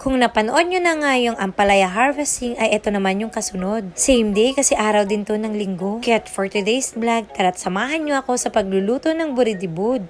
Kung napanood nyo na nga yung Ampalaya Harvesting ay ito naman yung kasunod. Same day kasi araw din to ng linggo. Kaya for today's vlog, tara't samahan nyo ako sa pagluluto ng buridibud.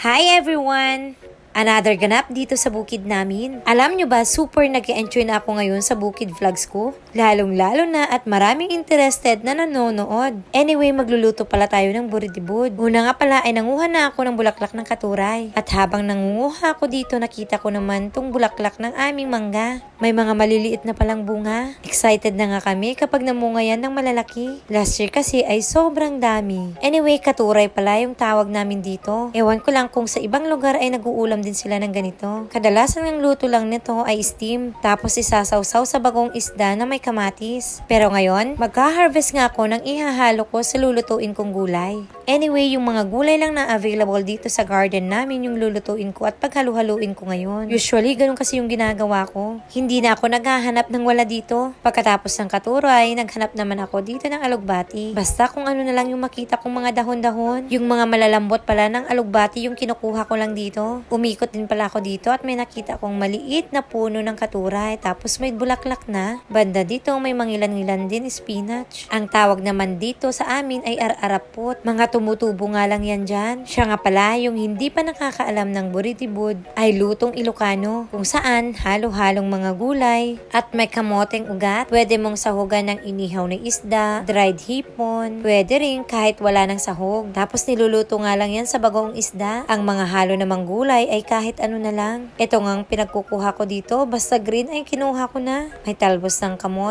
Hi everyone! Another ganap dito sa bukid namin. Alam nyo ba, super nag enjoy na ako ngayon sa bukid vlogs ko. Lalong lalo na at maraming interested na nanonood. Anyway, magluluto pala tayo ng buridibud. Una nga pala ay nanguha na ako ng bulaklak ng katuray. At habang nangunguha ako dito, nakita ko naman tong bulaklak ng aming mangga. May mga maliliit na palang bunga. Excited na nga kami kapag namunga yan ng malalaki. Last year kasi ay sobrang dami. Anyway, katuray pala yung tawag namin dito. Ewan ko lang kung sa ibang lugar ay nag-uulam din sila ng ganito. Kadalasan ng luto lang nito ay steam, tapos isasawsaw sa bagong isda na may kamatis. Pero ngayon, magka-harvest nga ako ng ihahalo ko sa lulutuin kong gulay. Anyway, yung mga gulay lang na available dito sa garden namin yung lulutuin ko at paghalu-haluin ko ngayon. Usually, ganun kasi yung ginagawa ko. Hindi na ako naghahanap ng wala dito. Pagkatapos ng katuray, naghanap naman ako dito ng alugbati. Basta kung ano na lang yung makita kong mga dahon-dahon. Yung mga malalambot pala ng alugbati yung kinukuha ko lang dito. Umikot din pala ako dito at may nakita kong maliit na puno ng katuray. Tapos may bulaklak na. Banda dito may mangilan-ngilan din spinach. Ang tawag naman dito sa amin ay ar-arapot. Mga tumutubo nga lang yan dyan. Siya nga pala yung hindi pa nakakaalam ng buritibud ay lutong Ilocano kung saan halo-halong mga gulay at may kamoteng ugat. Pwede mong sahugan ng inihaw na isda, dried hipon. Pwede rin kahit wala ng sahog. Tapos niluluto nga lang yan sa bagong isda. Ang mga halo namang gulay ay kahit ano na lang. Ito nga ang pinagkukuha ko dito. Basta green ay kinuha ko na. May talbos ng kamote.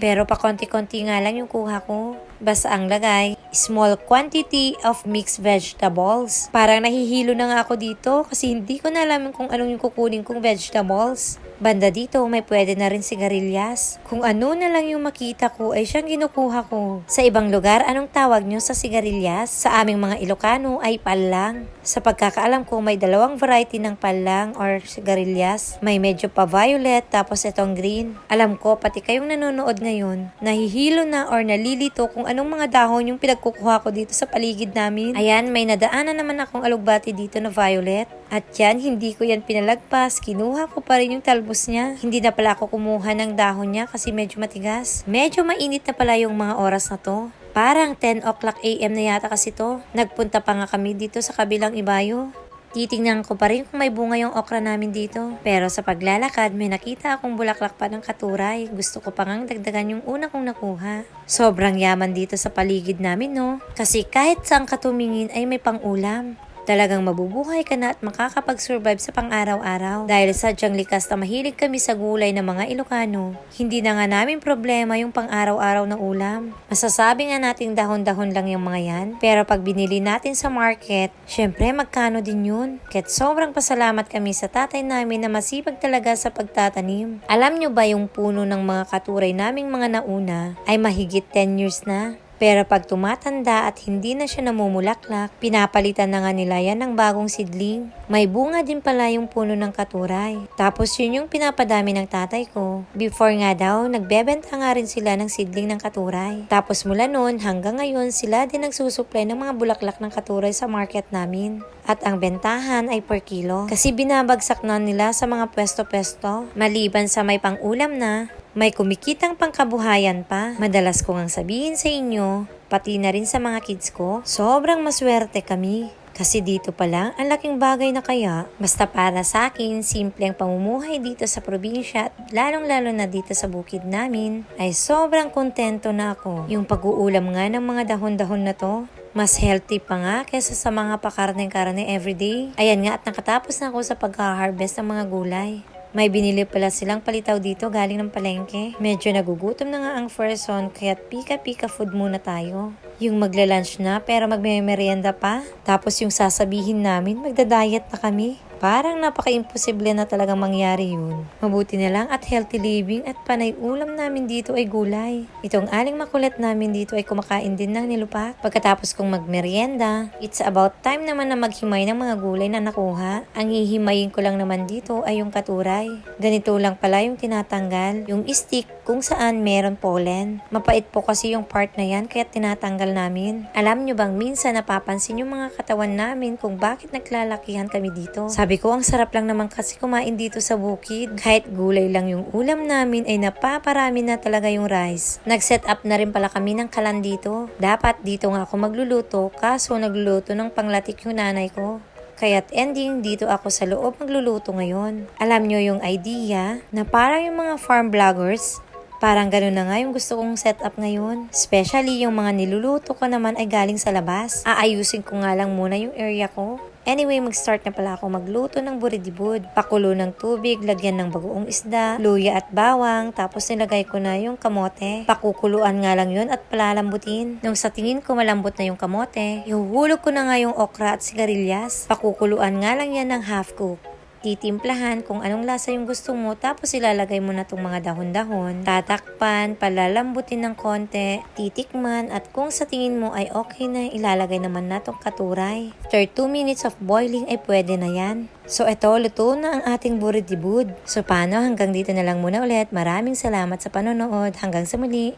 Pero pa konti-konti nga lang yung kuha ko. Basta ang lagay, small quantity of mixed vegetables. Parang nahihilo na nga ako dito kasi hindi ko na alam kung anong yung kukunin kong vegetables. Banda dito, may pwede na rin sigarilyas. Kung ano na lang yung makita ko ay siyang ginukuha ko. Sa ibang lugar, anong tawag nyo sa sigarilyas? Sa aming mga Ilocano ay palang. Sa pagkakaalam ko, may dalawang variety ng palang or sigarilyas. May medyo pa violet tapos itong green. Alam ko, pati kayong nanonood ngayon, nahihilo na or nalilito kung anong mga dahon yung pinagkukuha ko dito sa paligid namin. Ayan, may nadaanan naman akong alugbati dito na violet. At yan, hindi ko yan pinalagpas. Kinuha ko pa rin yung talbos niya. Hindi na pala ako kumuha ng dahon niya kasi medyo matigas. Medyo mainit na pala yung mga oras na to. Parang 10 o'clock AM na yata kasi to. Nagpunta pa nga kami dito sa kabilang ibayo. Titingnan ko pa rin kung may bunga yung okra namin dito. Pero sa paglalakad, may nakita akong bulaklak pa ng katuray. Gusto ko pa ngang dagdagan yung una kong nakuha. Sobrang yaman dito sa paligid namin, no? Kasi kahit saan ka tumingin ay may pang-ulam. Talagang mabubuhay ka na at makakapag-survive sa pang-araw-araw. Dahil sadyang likas na mahilig kami sa gulay ng mga Ilocano, hindi na nga namin problema yung pang-araw-araw na ulam. Masasabi nga nating dahon-dahon lang yung mga yan, pero pag binili natin sa market, syempre magkano din yun. Kahit sobrang pasalamat kami sa tatay namin na masipag talaga sa pagtatanim. Alam nyo ba yung puno ng mga katuray naming mga nauna ay mahigit 10 years na? Pero pag tumatanda at hindi na siya namumulaklak, pinapalitan na nga nila yan ng bagong sidling. May bunga din pala yung puno ng katuray. Tapos yun yung pinapadami ng tatay ko. Before nga daw, nagbebenta nga rin sila ng sidling ng katuray. Tapos mula noon hanggang ngayon, sila din nagsusupply ng mga bulaklak ng katuray sa market namin. At ang bentahan ay per kilo. Kasi binabagsak na nila sa mga pwesto-pwesto. Maliban sa may pang-ulam na, may kumikitang pangkabuhayan pa. Madalas ko ngang sabihin sa inyo, pati na rin sa mga kids ko, sobrang maswerte kami. Kasi dito pa lang, ang laking bagay na kaya. Basta para sa akin, simple ang pamumuhay dito sa probinsya at lalong-lalo na dito sa bukid namin, ay sobrang kontento na ako. Yung pag-uulam nga ng mga dahon-dahon na to, mas healthy pa nga kesa sa mga pakarneng-karne everyday. Ayan nga at nakatapos na ako sa pagka-harvest ng mga gulay. May binili pala silang palitaw dito galing ng palengke. Medyo nagugutom na nga ang first one kaya pika-pika food muna tayo. Yung magla-lunch na pero magme-merienda pa. Tapos yung sasabihin namin magda-diet na kami. Parang napaka-imposible na talagang mangyari yun. Mabuti na lang at healthy living at panay ulam namin dito ay gulay. Itong aling makulit namin dito ay kumakain din ng nilupat. Pagkatapos kong magmerienda, it's about time naman na maghimay ng mga gulay na nakuha. Ang hihimayin ko lang naman dito ay yung katuray. Ganito lang pala yung tinatanggal. Yung stick kung saan meron pollen. Mapait po kasi yung part na yan kaya tinatanggal namin. Alam nyo bang minsan napapansin yung mga katawan namin kung bakit naglalakihan kami dito? Sabi Sabi ko, ang sarap lang naman kasi kumain dito sa bukid. Kahit gulay lang yung ulam namin ay napaparami na talaga yung rice. Nag-set up na rin pala kami ng kalan dito. Dapat dito nga ako magluluto kaso nagluluto ng panglatik yung nanay ko. Kaya't ending dito ako sa loob magluluto ngayon. Alam nyo yung idea na parang yung mga farm vloggers, Parang ganun na nga yung gusto kong setup ngayon. Especially yung mga niluluto ko naman ay galing sa labas. Aayusin ko nga lang muna yung area ko. Anyway, mag-start na pala ako magluto ng buridibud. Pakulo ng tubig, lagyan ng bagoong isda, luya at bawang, tapos nilagay ko na yung kamote. Pakukuluan nga lang yun at palalambutin. Nung sa tingin ko malambot na yung kamote, ihuhulog ko na nga yung okra at sigarilyas. Pakukuluan nga lang yan ng half cook titimplahan kung anong lasa yung gusto mo tapos ilalagay mo na tong mga dahon-dahon. Tatakpan, palalambutin ng konti, titikman at kung sa tingin mo ay okay na, ilalagay naman na tong katuray. After 2 minutes of boiling ay pwede na yan. So eto, luto na ang ating buridibud. So paano hanggang dito na lang muna ulit. Maraming salamat sa panonood. Hanggang sa muli.